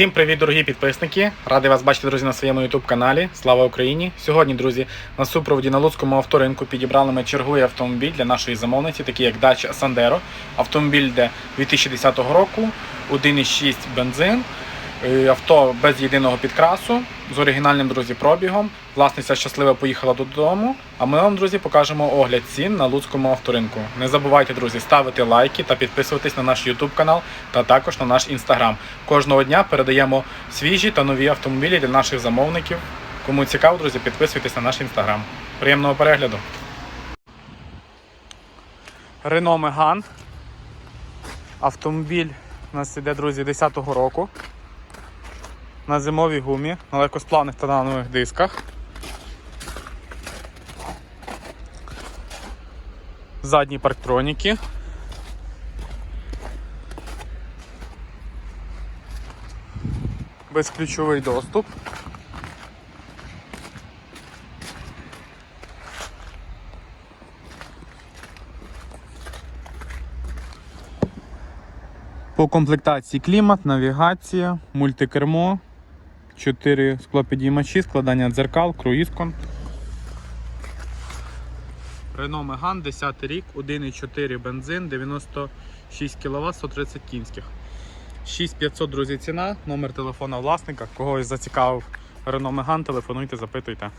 Всім привіт, дорогі підписники! Радий вас бачити, друзі, на своєму youtube каналі. Слава Україні! Сьогодні, друзі, на супроводі на Луцькому авторинку підібрали ми черговий автомобіль для нашої замовниці, такий як Dacia Sandero. Автомобіль де 2010 року, 1,6 бензин. Е, Авто без єдиного підкрасу, з оригінальним друзі пробігом. Власниця щаслива поїхала додому. А ми вам, друзі, покажемо огляд цін на Луцькому авторинку. Не забувайте, друзі, ставити лайки та підписуватись на наш YouTube канал та також на наш інстаграм. Кожного дня передаємо свіжі та нові автомобілі для наших замовників. Кому цікаво, друзі, підписуйтесь на наш інстаграм. Приємного перегляду. Renault Megane. Автомобіль у нас іде, друзі, 10-го року на зимовій гумі, на легкосплавних титанових дисках. Задні парктроніки. Безключовий доступ. По комплектації клімат, навігація, мультикермо, 4 склопідіймачі, складання дзеркал, круїзкон. Renault Megane, 10 рік, 1,4 бензин, 96 кВт, 130 кінських. 6500, друзі, ціна, номер телефона власника. Когось зацікавив Renault Megane, телефонуйте, запитуйте.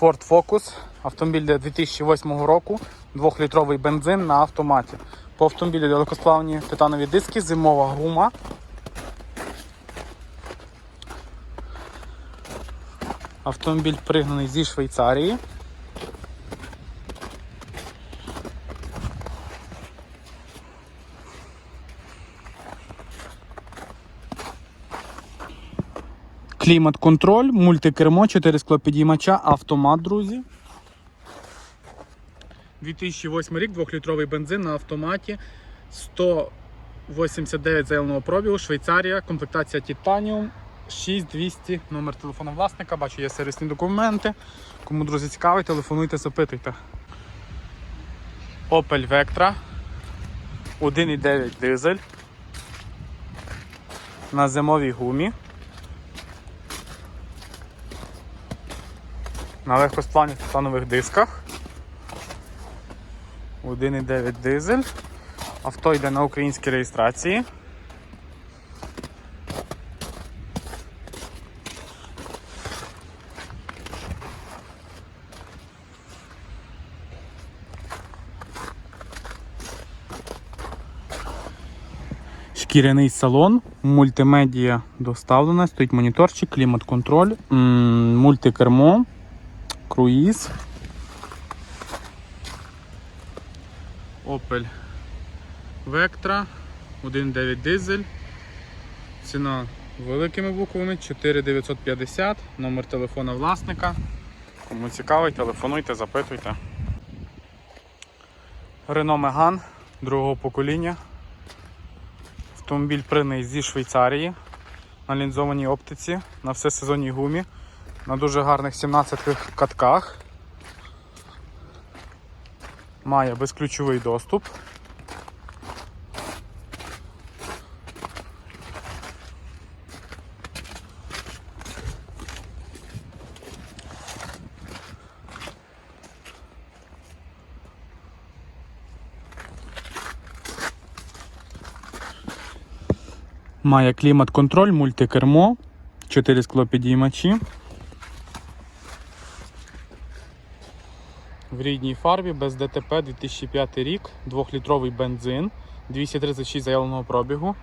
Ford Focus, автомобіль для 2008 року, 2-літровий бензин на автоматі. По автомобілю далекосплавні титанові диски, зимова гума. Автомобіль пригнаний зі Швейцарії. Клімат-контроль, мультикермо, 4 склопідіймача, автомат, друзі. 2008 рік, 2-літровий бензин на автоматі. 189 заявленого пробігу, Швейцарія, комплектація Titanium 6200, номер телефону власника, бачу, є сервісні документи. Кому, друзі, цікавий, телефонуйте, запитуйте. Opel Vectra 1,9 дизель. На зимовій гумі. На легкосплавних титанових дисках. 1,9 дизель. Авто йде на українській реєстрації. Шкіряний салон, мультимедія доставлена, стоїть моніторчик, клімат-контроль, мультикермо, круїз. Opel Vectra 1.9 дизель. Ціна великими буквами 4950, номер телефона власника. Кому цікавий, телефонуйте, запитуйте. Renault Megane другого покоління. Автомобіль приний зі Швейцарії на лінзованій оптиці, на всесезонній гумі, на дуже гарних 17 катках. Має безключовий доступ. Має клімат-контроль, мультикермо, 4 склопідіймачі. В рідній фарбі без ДТП 2005 рік, 2-літровий бензин, 236 заявленого пробігу.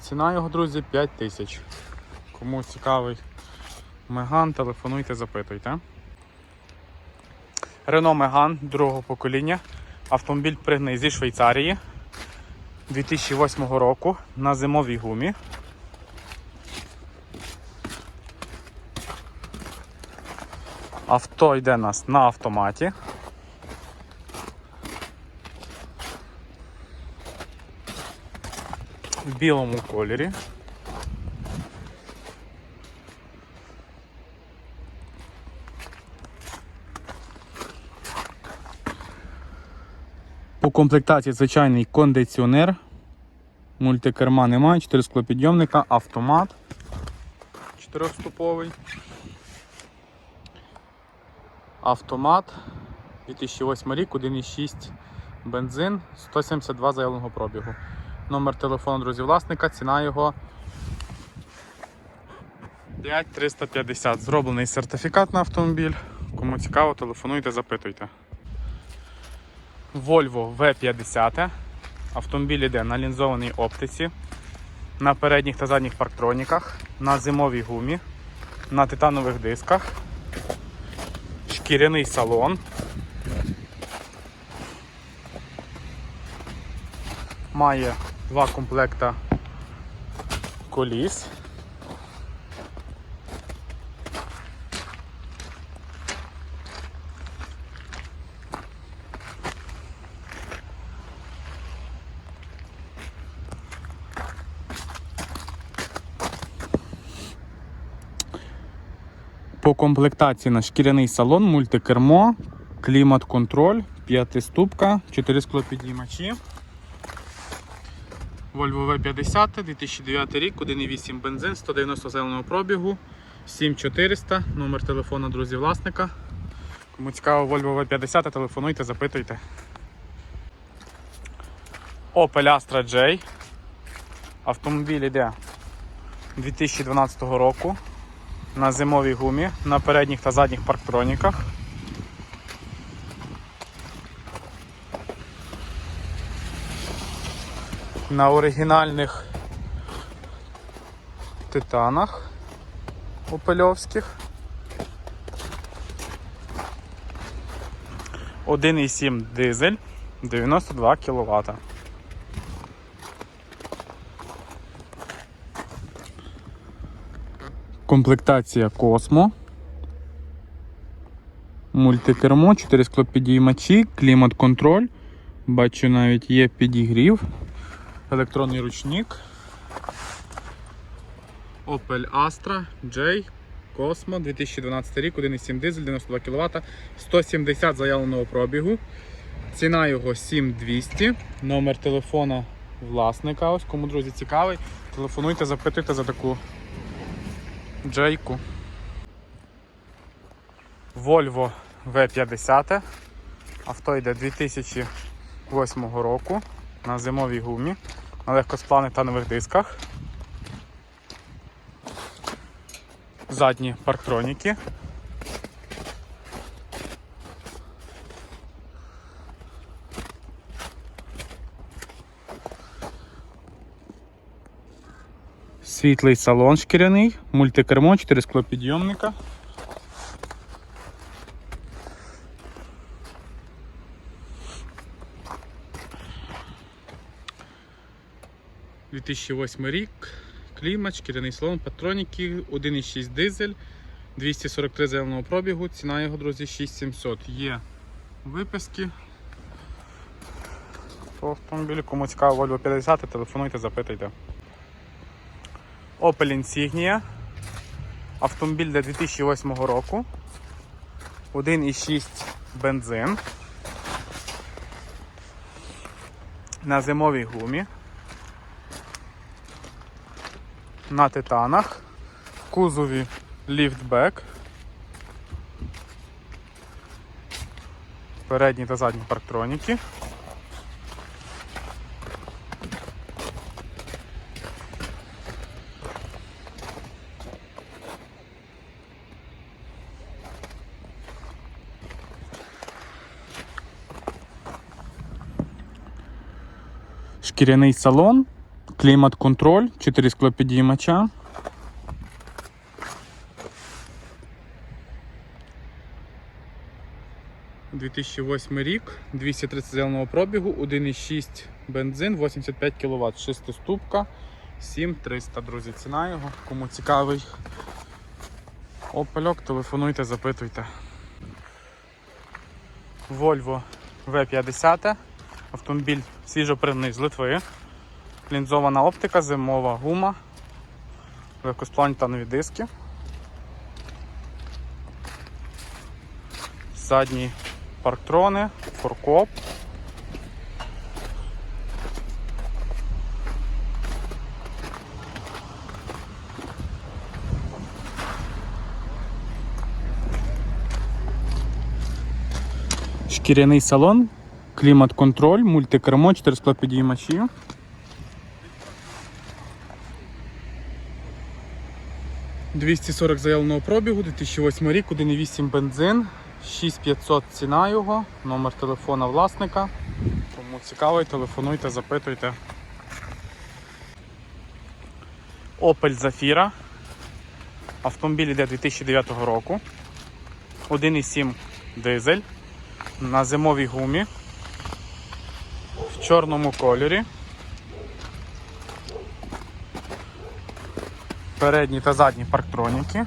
Ціна його, друзі, 5 тисяч. Кому цікавий Меган, телефонуйте, запитуйте. Renault Megane другого покоління. Автомобіль пригнаний зі Швейцарії 2008 року на зимовій гумі. Авто йде нас на автоматі. В білому кольорі. По комплектації звичайний кондиціонер Мультикерма немає, 4 склопідйомника, автомат 4-ступовий. Автомат 2008 рік, 1,6 бензин, 172 заявленого пробігу. Номер телефону, друзі, власника, ціна його 5350. Зроблений сертифікат на автомобіль. Кому цікаво, телефонуйте, запитуйте. Volvo V50. Автомобіль йде на лінзованій оптиці, на передніх та задніх парктроніках, на зимовій гумі, на титанових дисках, шкіряний салон. Має два комплекта коліс. По комплектації на шкіряний салон, мультикермо, клімат-контроль, п'ятиступка, 4 склопідіймачі. Volvo V50, 2009 рік, 1,8 бензин, 190 зеленого пробігу, 7400, номер телефону друзі власника. Кому цікаво Volvo V50, телефонуйте, запитуйте. Opel Astra J. Автомобіль йде 2012 року на зимовій гумі, на передніх та задніх парктроніках. На оригінальних титанах опельовських. 1,7 дизель 92 кВт. Комплектація Космо. Мультикермо, 4 склопідіймачі, клімат-контроль. Бачу, навіть є підігрів, електронний ручник. Opel Astra J Cosmo 2012 рік, 1,7 дизель, 92 кВт, 170 заявленого пробігу. Ціна його 7200. Номер телефона власника. Ось кому друзі цікавий. Телефонуйте, запитуйте за таку Джейку. Volvo V50. Авто йде 2008 року на зимовій гумі, на легкосплавних танових дисках. Задні парктроніки. Світлий салон шкіряний, мультикермо, 4 склопідйомника. – 2008 рік, клімат, шкіряний салон, патроніки, 1,6 дизель, 243 зеленого пробігу, ціна його, друзі, 6700. Є виписки по автомобілю. Кому цікаво Volvo 50, телефонуйте, запитуйте. Opel Insignia. Автомобіль для 2008 року. 1,6 бензин. На зимовій гумі. На титанах. В кузові ліфтбек. Передні та задні парктроніки. Шкіряний салон, клімат-контроль, 4 склопідіймача. «2008 рік, 230 зеленого пробігу, 1,6 бензин, 85 кВт, 6 ступка, 7300, друзі, ціна його. Кому цікавий опельок, телефонуйте, запитуйте. Volvo V50. Автомобіль свіжопривний з Литви, лінзована оптика, зимова гума, великосплан та нові диски. Задні парктрони, форкоп. Шкіряний салон клімат-контроль, мультикермо, 4 склопідіймачі. «240 заявленого пробігу, 2008 рік, 1,8 бензин, 6500 ціна його, номер телефона власника. Кому цікавий, телефонуйте, запитуйте. Opel Zafira. Автомобіль йде 2009 року. 1,7 дизель на зимовій гумі чорному кольорі. Передні та задні парктроніки.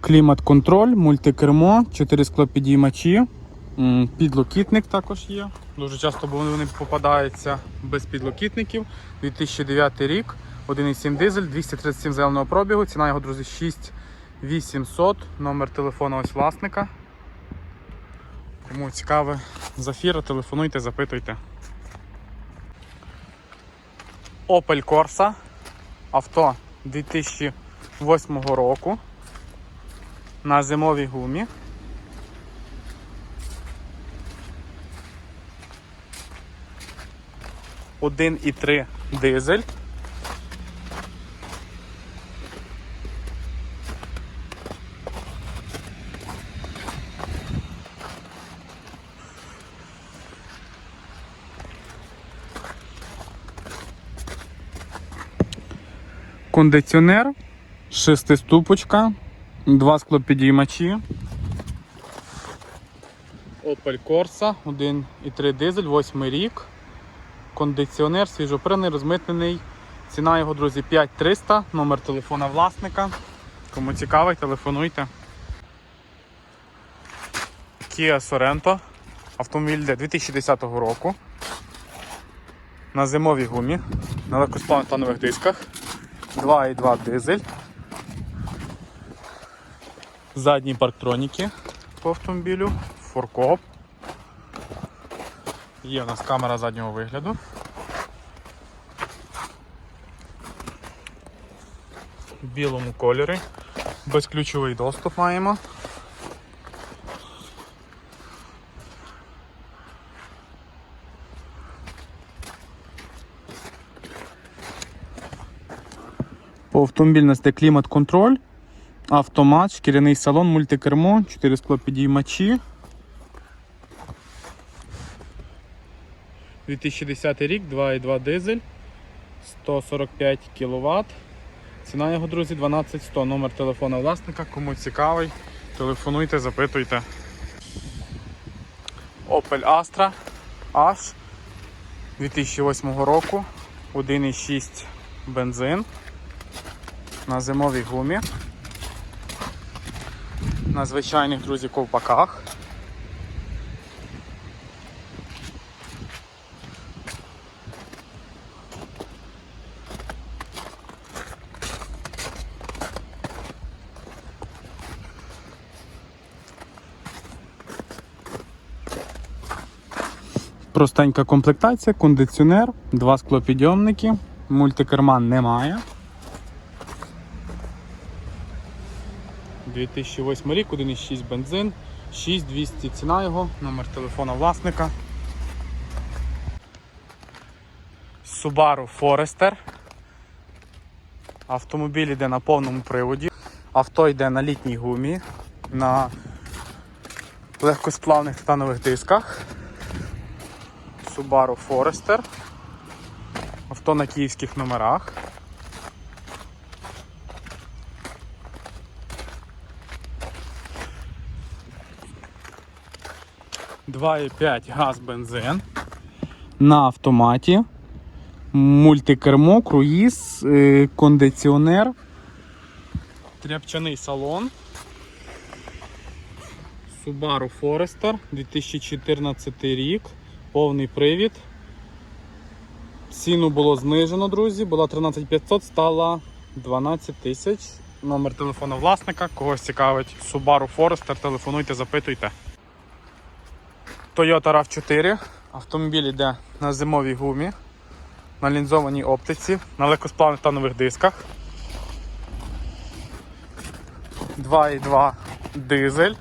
Клімат-контроль, мультикермо, 4 склопідіймачі, підлокітник також є. Дуже часто вони попадаються без підлокітників. 2009 рік, 1,7 дизель, 237 зеленого пробігу. Ціна його, друзі, 6800. Номер телефону ось власника. Кому цікаве зафіра, телефонуйте, запитуйте. Opel Corsa. Авто 2008 року на зимовій гумі. Один і три дизель. Кондиціонер, шестиступочка, Два склопідіймачі. Opel Corsa, 1,3 дизель, 8 рік. Кондиціонер свіжопринний, розмитнений. Ціна його, друзі, 5300, номер телефона власника. Кому цікавий, телефонуйте. Kia Sorento. Автомобіль йде 2010 року. На зимовій гумі, на легкосплавних дисках. 2,2 дизель. Задні парктроніки по автомобілю, форкоп. Є у нас камера заднього вигляду. В білому кольорі. Безключовий доступ маємо. По є клімат-контроль. Автомат, шкіряний салон, мультикермо, 4 склопідіймачі. 2010 рік, 2,2 дизель, 145 кВт. Ціна його, друзі, 12100. Номер телефона власника. Кому цікавий, телефонуйте, запитуйте. Opel Astra H 2008 року, 1,6 бензин на зимовій гумі на звичайних друзі ковпаках. Простенька комплектація, кондиціонер, два склопідйомники, мультикерман немає. 2008 рік, 1,6 бензин, 6200 ціна його, номер телефона власника. Subaru Forester. Автомобіль йде на повному приводі. Авто йде на літній гумі, на легкосплавних титанових дисках. Subaru Forester. Авто на київських номерах. Два і п'ять газ бензин на автоматі, мультикермо, круїз, е, кондиціонер, тряпчаний салон. Subaru Forester 2014 рік, повний привід. Ціну було знижено, друзі. Була 13500, стала 12 тисяч. Номер телефону власника. Когось цікавить Subaru Forester, телефонуйте, запитуйте. Toyota RAV4. Автомобіль йде на зимовій гумі, на лінзованій оптиці, на легкосплавних та нових дисках. 2,2 дизель.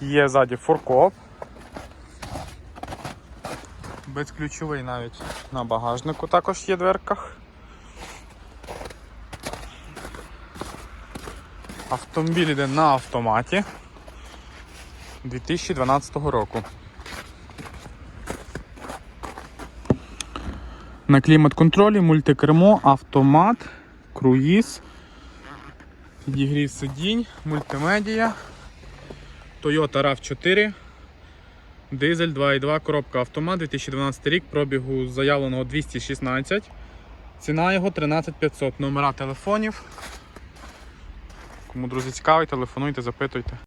Є ззаді фуркоп. Безключовий навіть на багажнику також є дверках. Автомобіль йде на автоматі 2012 року. На клімат-контролі, мультикермо, автомат, круїз, підігрів сидінь, мультимедія, Toyota RAV4, дизель 2.2, коробка автомат, 2012 рік, пробігу заявленого 216. Ціна його 13500. Номера телефонів. Кому друзі цікавить, телефонуйте, запитуйте.